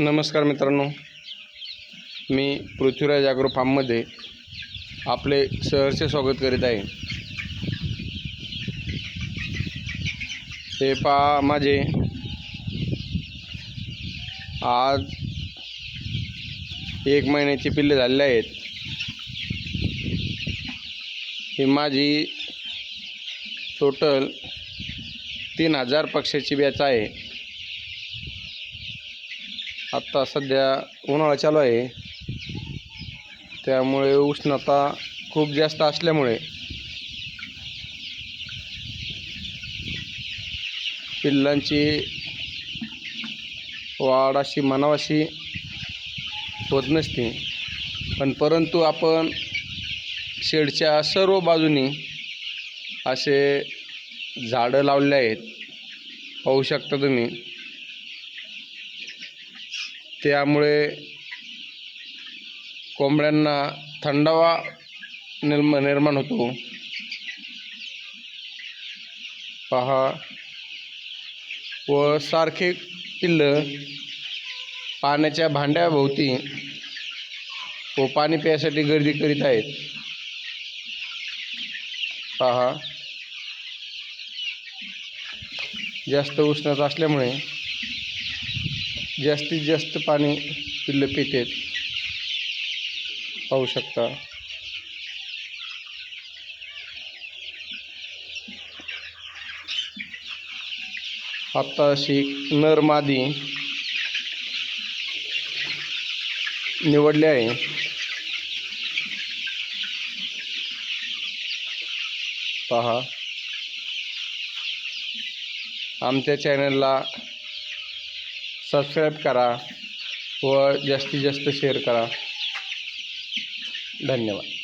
नमस्कार मित्रांनो. मी पृथ्वीराज ॲग्रो फार्ममध्ये आपले सहर्ष स्वागत करीत आहे. हे पहा माझे. आज एक महिन्याची पिल्ले झालेले आहेत. ही माझी टोटल तीन हजार पक्षाची बॅच आहे. आत्ता सध्या उन्हाळा चालू आहे. त्यामुळे उष्णता खूप जास्त असल्यामुळे पिल्लांची वाढ अशी मनावाशी होत नसते. पण परंतु आपण शेडच्या सर्व बाजूनी असे झाडं लावले आहेत. पाहू शकता तुम्ही. त्यामुळे कोंबड्यांना थंडावा निर्म निर्माण होतो. पहा. व सारखे पिल्ल पाण्याच्या भांड्याभोवती व पाणी प्यायसाठी गर्दी करीत आहेत. पहा. जास्त उष्णता असल्यामुळे जास्तीत जास्त पाणी पिल्लं पितेत पाहू शकता. आता अशी नर मादी निवडली आहे. पहा. आमच्या चॅनलला सबस्क्राईब करा व जास्तीत जास्त शेअर करा. धन्यवाद.